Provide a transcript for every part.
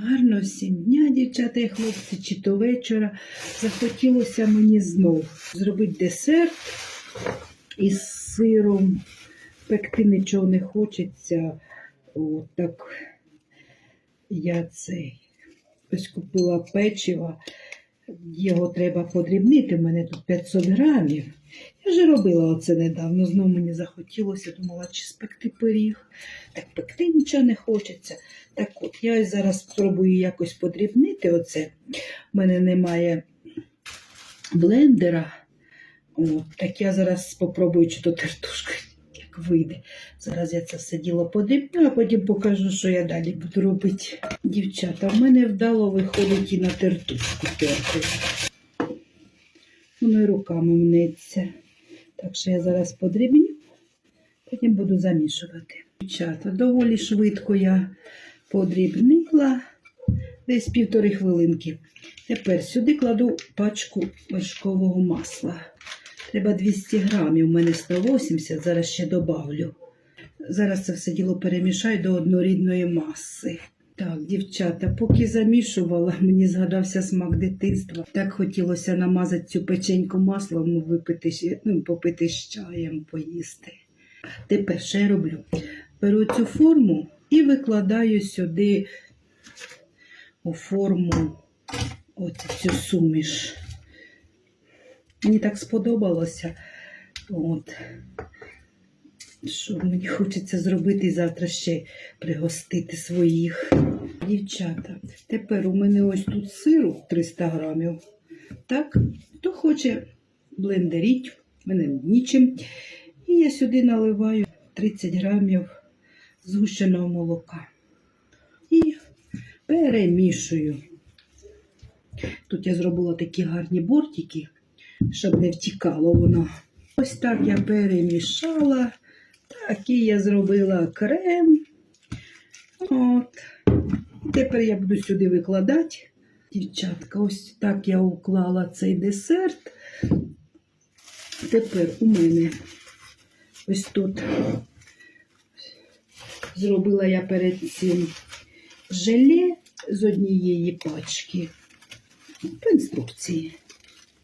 Гарно всім дня, дівчата і хлопці, чи то вечора. Захотілося мені знов зробити десерт із сиром. Пекти нічого не хочеться. От так я цей ось купила печиво. Його треба подрібнити. У мене тут 500 грамів. Я вже робила оце недавно. Знову мені захотілося, думала, чи спекти пиріг. Так пекти нічого не хочеться. Так от, я зараз спробую якось подрібнити оце. У мене немає блендера. От, так я зараз спробую, чи то тертушка як вийде. Зараз я це все діло подрібню, а потім покажу, що я далі буду робити. Дівчата, в мене вдало виходить і на тертушку терти. Воно і руками мнеться. Так що я зараз подрібню, потім буду замішувати. Дівчата, доволі швидко я подрібнила десь півтори хвилинки. Тепер сюди кладу пачку вершкового масла. Треба 200 грамів, у мене 180, зараз ще добавлю. Зараз це все діло перемішаю до однорідної маси. Так, дівчата, поки замішувала, мені згадався смак дитинства. Так хотілося намазати цю печеньку маслом, випити, ще- ну, попити з чаєм, поїсти. Тепер що я роблю? Беру цю форму і викладаю сюди у форму оцю цю суміш. Мені так сподобалося. От. Що мені хочеться зробити і завтра ще пригостити своїх дівчата. Тепер у мене ось тут сиру 300 грамів. Так, хто хоче блендеріть, мене нічим. І я сюди наливаю 30 грамів згущеного молока. І перемішую. Тут я зробила такі гарні бортики, щоб не втікало воно. Ось так я перемішала. Такий я зробила крем. От. Тепер я буду сюди викладати. Дівчатка, ось так я уклала цей десерт. Тепер у мене ось тут зробила я перед цим желе з однієї пачки по інструкції.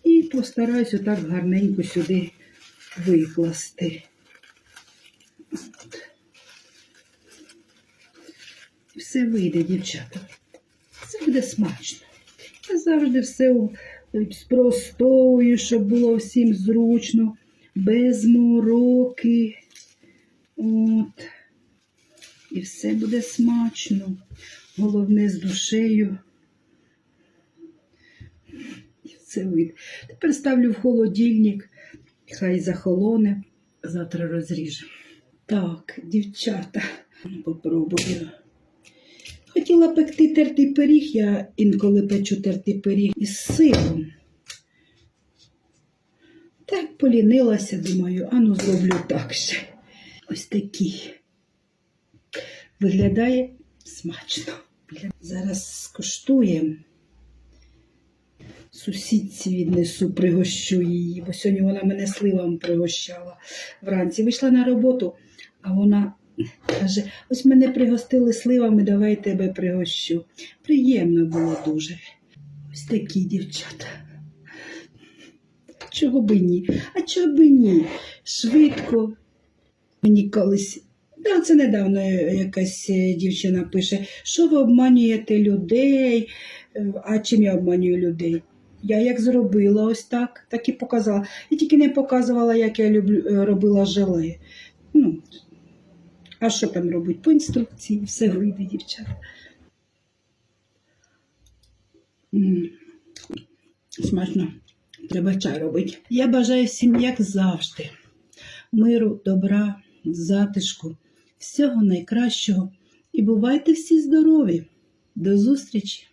І постараюся так гарненько сюди викласти. От. І Все вийде, дівчата. Це буде смачно. Я завжди все спростовую, щоб було всім зручно, без мороки. От. І все буде смачно. Головне з душею. Все вийде. Тепер ставлю в холодильник, хай захолоне, завтра розріжу. Так, дівчата, попробую. Хотіла пекти тертий пиріг, я інколи печу тертий пиріг із сиром. Так полінилася, думаю, ану зроблю так ще. Ось такий. Виглядає смачно. Зараз скуштуємо. Сусідці віднесу, пригощу її, бо сьогодні вона мене сливами пригощала вранці. Вийшла на роботу, а вона каже: ось мене пригостили сливами, давай тебе пригощу. Приємно було дуже. Ось такі дівчата. Чого би ні? А чого би ні? Швидко. Мені колись. Да, це недавно якась е, дівчина пише, що ви обманюєте людей. Е, А чим я обманюю людей? Я як зробила ось так, так і показала. І тільки не показувала, як я люблю, е, робила желе. Ну, а що там робить? По інструкції все вийде, дівчата. Смачно. Треба чай робити. Я бажаю всім, як завжди, миру, добра, затишку, всього найкращого. І бувайте всі здорові. До зустрічі!